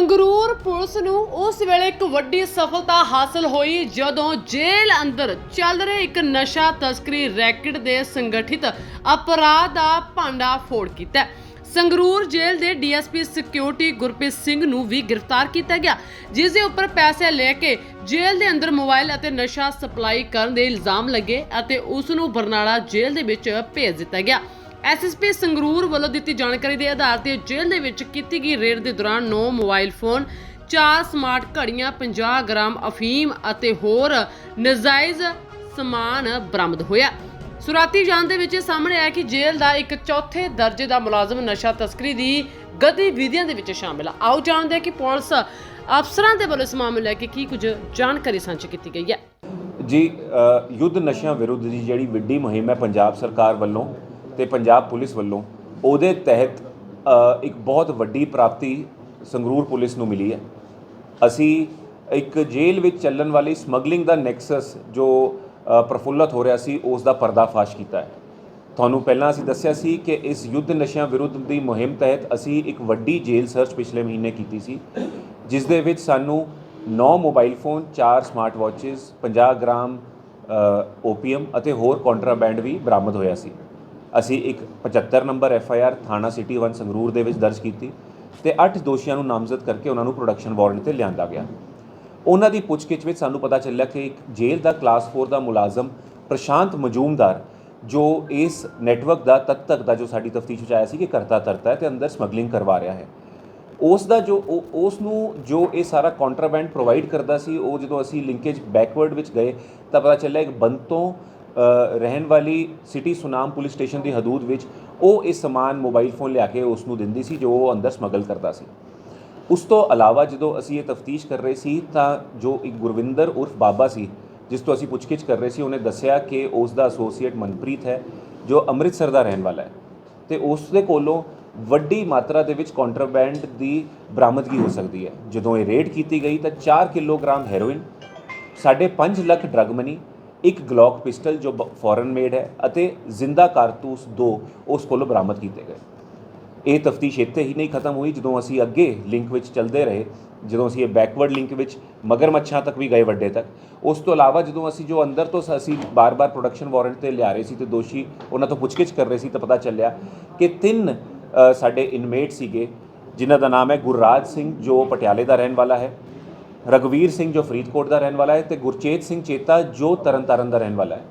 Sangrur police ਨੂੰ ਉਸ ਵੇਲੇ ਇੱਕ ਵੱਡੀ ਸਫਲਤਾ ਹਾਸਲ ਹੋਈ ਜਦੋਂ ਜੇਲ੍ਹ ਅੰਦਰ ਚੱਲ ਰਹੇ ਇੱਕ ਨਸ਼ਾ ਤਸਕਰੀ ਰੈਕਟ ਦੇ ਸੰਗਠਿਤ ਅਪਰਾਧ ਦਾ ਭਾਂਡਾ ਫੋੜ ਕੀਤਾ। ਸੰਗਰੂਰ ਜੇਲ੍ਹ ਦੇ ਡੀਐਸਪੀ ਸਿਕਿਉਰਿਟੀ ਗੁਰਪ੍ਰੀਤ ਸਿੰਘ ਨੂੰ ਵੀ ਗ੍ਰਿਫਤਾਰ ਕੀਤਾ ਗਿਆ, ਜਿਸ ਦੇ ਉੱਪਰ ਪੈਸੇ ਲੈ ਕੇ ਜੇਲ੍ਹ ਦੇ ਅੰਦਰ ਮੋਬਾਈਲ ਅਤੇ ਨਸ਼ਾ ਸਪਲਾਈ ਕਰਨ ਦੇ ਇਲਜ਼ਾਮ ਲੱਗੇ ਅਤੇ ਉਸ ਨੂੰ ਬਰਨਾਲਾ ਜੇਲ੍ਹ ਦੇ ਵਿੱਚ ਭੇਜ ਦਿੱਤਾ ਗਿਆ। ਐਸਐਸਪੀ ਸੰਗਰੂਰ ਵੱਲੋਂ ਦਿੱਤੀ ਜਾਣਕਾਰੀ ਦੇ ਆਧਾਰ ਤੇ ਜੇਲ੍ਹ ਦੇ ਵਿੱਚ ਕੀਤੀ ਗਈ ਰੇਡ ਦੇ ਦੌਰਾਨ 9 ਮੋਬਾਈਲ ਫੋਨ 4 ਸਮਾਰਟ ਘੜੀਆਂ 50 ਗ੍ਰਾਮ ਅਫੀਮ ਅਤੇ ਹੋਰ ਨਜਾਇਜ਼ ਸਮਾਨ ਬਰਾਮਦ ਹੋਇਆ। ਸੁਰਾਤੀ ਜਾਣ ਦੇ ਵਿੱਚ ਸਾਹਮਣੇ ਆਇਆ ਕਿ ਜੇਲ੍ਹ ਦਾ ਇੱਕ ਚੌਥੇ ਦਰਜੇ ਦਾ ਮੁਲਾਜ਼ਮ ਨਸ਼ਾ ਤਸਕਰੀ ਦੀ ਗਤੀਵਿਧੀਆਂ ਦੇ ਵਿੱਚ ਸ਼ਾਮਿਲ ਆ। ਆਓ ਜਾਣਦੇ ਹਾਂ ਕਿ ਪੁਲਿਸ ਅਫਸਰਾਂ ਦੇ ਵੱਲੋਂ ਇਸ ਮਾਮਲੇ ਲੈ ਕੇ ਕੀ ਕੁਝ ਜਾਣਕਾਰੀ ਸਾਂਝੀ ਕੀਤੀ ਗਈ ਹੈ। ਜੀ ਯੁੱਧ ਨਸ਼ਿਆਂ ਵਿਰੁੱਧ ਦੀ ਜਿਹੜੀ ਵੱਡੀ ਮੁਹਿੰਮ ਹੈ ਪੰਜਾਬ ਸਰਕਾਰ ਵੱਲੋਂ ਤੇ ਪੰਜਾਬ ਪੁਲਿਸ ਵੱਲੋਂ ਉਹਦੇ ਤਹਿਤ ਇੱਕ ਬਹੁਤ ਵੱਡੀ ਪ੍ਰਾਪਤੀ ਸੰਗਰੂਰ ਪੁਲਿਸ ਨੂੰ ਮਿਲੀ ਹੈ। ਅਸੀਂ ਇੱਕ ਜੇਲ੍ਹ ਵਿੱਚ ਚੱਲਣ ਵਾਲੀ ਸਮਗਲਿੰਗ ਦਾ ਨੈਕਸਸ ਜੋ ਅ, ਪ੍ਰਫੁੱਲਤ ਹੋ ਰਿਹਾ ਸੀ ਉਸ ਦਾ ਪਰਦਾਫਾਸ਼ ਕੀਤਾ ਹੈ। ਤੁਹਾਨੂੰ ਪਹਿਲਾਂ ਅਸੀਂ ਦੱਸਿਆ ਸੀ ਕਿ ਇਸ ਯੁੱਧ ਨਸ਼ਿਆਂ ਵਿਰੁੱਧ ਦੀ ਮੁਹਿੰਮ ਤਹਿਤ ਅਸੀਂ ਇੱਕ ਵੱਡੀ ਜੇਲ੍ਹ ਸਰਚ ਪਿਛਲੇ ਮਹੀਨੇ ਕੀਤੀ ਸੀ ਜਿਸ ਦੇ ਵਿੱਚ ਸਾਨੂੰ 9 mobile phone 4 smart watches 50 gram opium ਅਤੇ ਹੋਰ ਕੰਟਰਾਬੈਂਡ ਵੀ ਬਰਾਮਦ ਹੋਇਆ ਸੀ। ਅਸੀਂ ਇੱਕ 75 ਨੰਬਰ ਐਫ ਆਈ ਆਰ ਥਾਣਾ ਸਿਟੀ 1 ਸੰਗਰੂਰ ਦੇ ਵਿੱਚ ਦਰਜ ਕੀਤੀ ਤੇ 8 ਦੋਸ਼ੀਆਂ ਨੂੰ ਨਾਮਜ਼ਦ ਕਰਕੇ ਉਹਨਾਂ ਨੂੰ ਪ੍ਰੋਡਕਸ਼ਨ ਵਾਰੰਟ ਤੇ ਲਿਆਂਦਾ ਗਿਆ। ਉਹਨਾਂ ਦੀ ਪੁੱਛਗਿੱਛ ਵਿੱਚ ਸਾਨੂੰ ਪਤਾ ਚੱਲਿਆ ਕਿ ਇੱਕ ਜੇਲ੍ਹ ਦਾ ਕਲਾਸ 4 ਦਾ ਮੁਲਾਜ਼ਮ ਪ੍ਰਸ਼ਾਂਤ ਮਜੂਮਦਾਰ ਜੋ ਇਸ ਨੈਟਵਰਕ ਦਾ ਤਦ ਤੱਕ ਦਾ ਜੋ ਸਾਡੀ ਤਫਤੀਸ਼ ਵਿੱਚ ਆਇਆ ਸੀ ਕਿ ਕਰਤਾ ਤਰਤਾ ਹੈ ਤੇ ਅੰਦਰ ਸਮਗਲਿੰਗ ਕਰਵਾ ਰਿਹਾ ਹੈ। ਉਸ ਦਾ ਜੋ ਉਹ- ਉਸ ਨੂੰ ਜੋ ਇਹ ਸਾਰਾ ਕੰਟਰਾਬੈਂਡ ਪ੍ਰੋਵਾਈਡ ਕਰਦਾ ਸੀ ਉਹ ਜਦੋਂ ਅਸੀਂ ਲਿੰਕੇਜ ਬੈਕਵਰਡ ਵਿੱਚ ਗਏ ਤਾਂ ਪਤਾ ਚੱਲਿਆ ਇੱਕ ਬੰਤੋਂ ਅ, ਰਹਿਣ ਵਾਲੀ ਸਿਟੀ ਸੁਨਾਮ ਪੁਲਿਸ ਸਟੇਸ਼ਨ ਦੀ ਹਦੂਦ ਵਿੱਚ ਉਹ ਇਹ ਸਮਾਨ ਮੋਬਾਈਲ ਫੋਨ ਲਿਆ ਕੇ ਉਸ ਨੂੰ ਦਿੰਦੀ ਸੀ ਜੋ ਉਹ ਅੰਦਰ ਸਮਗਲ ਕਰਦਾ ਸੀ। ਉਸ ਤੋਂ ਇਲਾਵਾ ਜਦੋਂ ਅਸੀਂ ਇਹ ਤਫਤੀਸ਼ ਕਰ ਰਹੇ ਸੀ ਤਾਂ ਜੋ ਇੱਕ ਗੁਰਵਿੰਦਰ ਉਰਫ ਬਾਬਾ ਸੀ, ਜਿਸ ਤੋਂ ਅਸੀਂ ਪੁੱਛਗਿੱਛ ਕਰ ਰਹੇ ਸੀ, ਉਹਨੇ ਦੱਸਿਆ ਕਿ ਉਸ ਦਾ ਐਸੋਸੀਏਟ ਮਨਪ੍ਰੀਤ ਹੈ, ਜੋ ਅੰਮ੍ਰਿਤਸਰ ਦਾ ਰਹਿਣ ਵਾਲਾ ਹੈ। ਤੇ ਉਸ ਦੇ ਕੋਲੋਂ ਵੱਡੀ ਮਾਤਰਾ ਦੇ ਵਿੱਚ ਕੰਟਰਾਬੈਂਡ ਦੀ ਬਰਾਮਦਗੀ ਹੋ ਸਕਦੀ ਹੈ। ਜਦੋਂ ਇਹ ਰੇਡ ਕੀਤੀ ਗਈ ਤਾਂ 4 ਕਿਲੋਗ੍ਰਾਮ ਹੈਰੋਇਨ, ਸਾਢੇ ਪੰਜ ਲੱਖ ਡਰਗ ਮਨੀ ਇੱਕ ਗਲੌਕ ਪਿਸਟਲ ਜੋ ਫੋਰਨ ਮੇਡ ਹੈ ਅਤੇ ਜ਼ਿੰਦਾ ਕਾਰਤੂਸ ਦੋ ਉਸ ਕੋਲੋਂ ਬਰਾਮਦ ਕੀਤੇ ਗਏ। ਇਹ ਤਫਤੀਸ਼ ਇੱਥੇ ਹੀ ਨਹੀਂ ਖਤਮ ਹੋਈ, ਜਦੋਂ ਅਸੀਂ ਅੱਗੇ ਲਿੰਕ ਵਿੱਚ ਚੱਲਦੇ ਰਹੇ, ਜਦੋਂ ਅਸੀਂ ਇਹ ਬੈਕਵਰਡ ਲਿੰਕ ਵਿੱਚ ਮਗਰਮੱਛਾਂ ਤੱਕ ਵੀ ਗਏ ਵੱਡੇ ਤੱਕ। ਉਸ ਤੋਂ ਇਲਾਵਾ ਜਦੋਂ ਅਸੀਂ ਜੋ ਅੰਦਰ ਤੋਂ ਅਸੀਂ ਬਾਰ-ਬਾਰ ਪ੍ਰੋਡਕਸ਼ਨ ਵਾਰੰਟ ਤੇ ਲਿਆ ਰਹੇ ਸੀ ਤੇ ਦੋਸ਼ੀ ਉਹਨਾਂ ਤੋਂ ਪੁੱਛਗਿੱਛ ਕਰ ਰਹੇ ਸੀ ਤਾਂ ਪਤਾ ਚੱਲਿਆ ਕਿ ਤਿੰਨ ਸਾਡੇ ਇਨਮੇਟ ਸੀਗੇ, ਜਿਨ੍ਹਾਂ ਦਾ ਨਾਮ ਹੈ ਗੁਰਰਾਜ ਸਿੰਘ, ਜੋ ਪਟਿਆਲੇ ਦਾ ਰਹਿਣ ਵਾਲਾ ਹੈ। ਰਗਵੀਰ ਸਿੰਘ ਜੋ ਫਰੀਦਕੋਟ ਦਾ ਰਹਿਣ ਵਾਲਾ ਹੈ ਤੇ ਗੁਰਚੇਤ ਸਿੰਘ ਚੇਤਾ ਜੋ ਤਰਨਤਾਰਨ ਦਾ ਰਹਿਣ ਵਾਲਾ ਹੈ।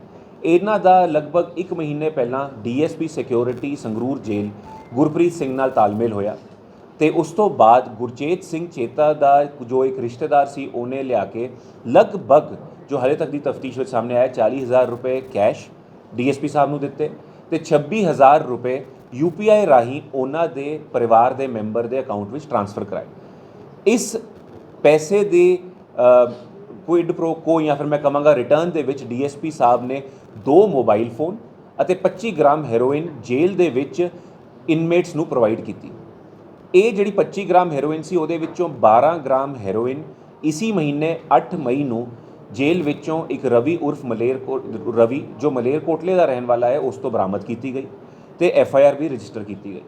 ਇਹਨਾਂ ਦਾ ਲਗਭਗ 1 ਮਹੀਨੇ ਪਹਿਲਾਂ DSP security Sangrur jail Gurpreet Singh ਨਾਲ ਤਾਲਮੇਲ ਹੋਇਆ ਤੇ ਉਸ ਤੋਂ ਬਾਅਦ ਗੁਰਚੇਤ ਸਿੰਘ ਚੇਤਾ ਦਾ ਜੋ ਇੱਕ ਰਿਸ਼ਤੇਦਾਰ ਸੀ, ਉਹਨੇ ਲਿਆ ਕੇ ਲਗਭਗ ਜੋ ਹਲੇ ਤੱਕ ਦੀ ਤਫਤੀਸ਼ ਵਿੱਚ ਸਾਹਮਣੇ ਆਇਆ 40000 ਰੁਪਏ ਕੈਸ਼ ਡੀਐਸਪੀ ਸਾਹਿਬ ਨੂੰ ਦਿੱਤੇ ਤੇ 26000 ਰੁਪਏ ਯੂਪੀਆਈ ਰਾਹੀਂ ਉਹਨਾਂ ਦੇ ਪਰਿਵਾਰ ਦੇ ਮੈਂਬਰ ਦੇ ਅਕਾਊਂਟ ਵਿੱਚ ਟ੍ਰਾਂਸਫਰ ਕਰਾਏ। ਇਸ ਪੈਸੇ ਦੇ ਕੁਇਡ ਪ੍ਰੋ ਕੋ ਜਾਂ ਫਿਰ ਮੈਂ ਕਹਾਂਗਾ ਰਿਟਰਨ ਦੇ ਵਿੱਚ ਡੀਐਸਪੀ ਸਾਹਿਬ ਨੇ ਦੋ ਮੋਬਾਈਲ ਫੋਨ ਅਤੇ 25 ਗ੍ਰਾਮ ਹੈਰੋਇਨ ਜੇਲ੍ਹ ਦੇ ਵਿੱਚ ਇਨਮੇਟਸ ਨੂੰ ਪ੍ਰੋਵਾਈਡ ਕੀਤੀ। ਇਹ ਜਿਹੜੀ 25 ਗ੍ਰਾਮ ਹੈਰੋਇਨ ਸੀ, ਉਹਦੇ ਵਿੱਚੋਂ 12 ਗ੍ਰਾਮ ਹੈਰੋਇਨ ਇਸੀ ਮਹੀਨੇ 8 ਮਈ ਨੂੰ ਜੇਲ੍ਹ ਵਿੱਚੋਂ ਇੱਕ ਰਵੀ ਉਰਫ ਮਲੇਰਕੋਟ ਰਵੀ, ਜੋ ਮਲੇਰਕੋਟਲੇ ਦਾ ਰਹਿਣ ਵਾਲਾ ਹੈ, ਉਸ ਤੋਂ ਬਰਾਮਦ ਕੀਤੀ ਗਈ ਤੇ ਐਫ ਆਈ ਆਰ ਵੀ ਰਜਿਸਟਰ ਕੀਤੀ ਗਈ।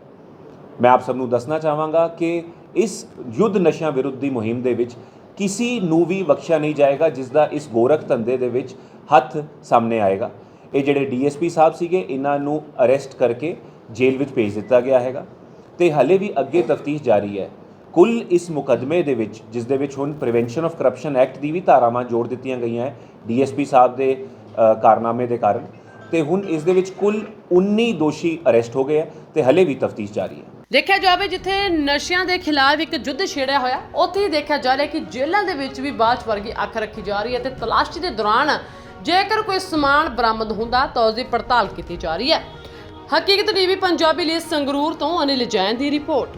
ਮੈਂ ਆਪ ਸਭ ਨੂੰ ਦੱਸਣਾ ਚਾਹਾਂਗਾ ਕਿ ਇਸ ਯੁੱਧ ਨਸ਼ਿਆਂ ਵਿਰੁੱਧ ਦੀ ਮੁਹਿੰਮ ਦੇ ਵਿੱਚ ਕਿਸੇ ਨੂੰ ਵੀ ਬਖਸ਼ਿਆ ਨਹੀਂ ਜਾਏਗਾ, ਜਿਸ ਦਾ ਇਸ ਗੋਰਖ ਧੰਦੇ ਦੇ ਵਿੱਚ ਹੱਥ ਸਾਹਮਣੇ ਆਏਗਾ। ਇਹ ਜਿਹੜੇ ਡੀਐਸਪੀ ਸਾਹਿਬ ਸੀਗੇ, ਇਹਨਾਂ ਨੂੰ ਅਰੈਸਟ ਕਰਕੇ ਜੇਲ੍ਹ ਵਿੱਚ ਭੇਜ ਦਿੱਤਾ ਗਿਆ ਹੈਗਾ। ਤੇ ਹਲੇ ਵੀ ਅੱਗੇ ਤਫਤੀਸ਼ ਜਾਰੀ ਹੈ। ਕੁੱਲ ਇਸ ਮੁਕਦਮੇ ਦੇ ਵਿੱਚ, ਜਿਸ ਦੇ ਵਿੱਚ ਹੁਣ ਪ੍ਰੀਵੈਂਸ਼ਨ ਆਫ ਕਰਪਸ਼ਨ ਐਕਟ ਦੀ ਵੀ ਧਾਰਾਵਾਂ ਜੋੜ ਦਿੱਤੀਆਂ ਗਈਆਂ ਹੈ ਡੀਐਸਪੀ ਸਾਹਿਬ ਦੇ ਕਾਰਨਾਮੇ ਦੇ ਕਾਰਨ। ਤੇ ਹੁਣ ਇਸ ਦੇ ਵਿੱਚ ਕੁੱਲ 19 ਦੋਸ਼ੀ ਅਰੈਸਟ ਹੋ ਗਏ ਹੈ ਤੇ ਹਲੇ ਵੀ ਤਫਤੀਸ਼ ਜਾਰੀ ਹੈ। ਦੇਖਿਆ ਜਾਵੇ ਜਿੱਥੇ ਨਸ਼ਿਆਂ ਦੇ ਖਿਲਾਫ ਇੱਕ ਯੁੱਧ ਛੇੜਿਆ ਹੋਇਆ, ਉੱਥੇ ਹੀ ਦੇਖਿਆ ਜਾ ਰਿਹਾ ਕਿ ਜੇਲ੍ਹਾਂ ਦੇ ਵਿੱਚ ਵੀ ਬਾਜ ਵਰਗੀ ਅੱਖ ਰੱਖੀ ਜਾ ਰਹੀ ਹੈ ਤੇ ਤਲਾਸ਼ੀ ਦੇ ਦੌਰਾਨ ਜੇਕਰ ਕੋਈ ਸਮਾਨ ਬਰਾਮਦ ਹੁੰਦਾ ਤਾਂ ਉਸ ਦੀ ਪੜਤਾਲ ਕੀਤੀ ਜਾ ਰਹੀ ਹੈ। ਹਕੀਕਤ ਟੀਵੀ ਪੰਜਾਬੀ ਲਈ ਸੰਗਰੂਰ ਤੋਂ ਅਨਿਲ ਜੈਨ ਦੀ ਰਿਪੋਰਟ।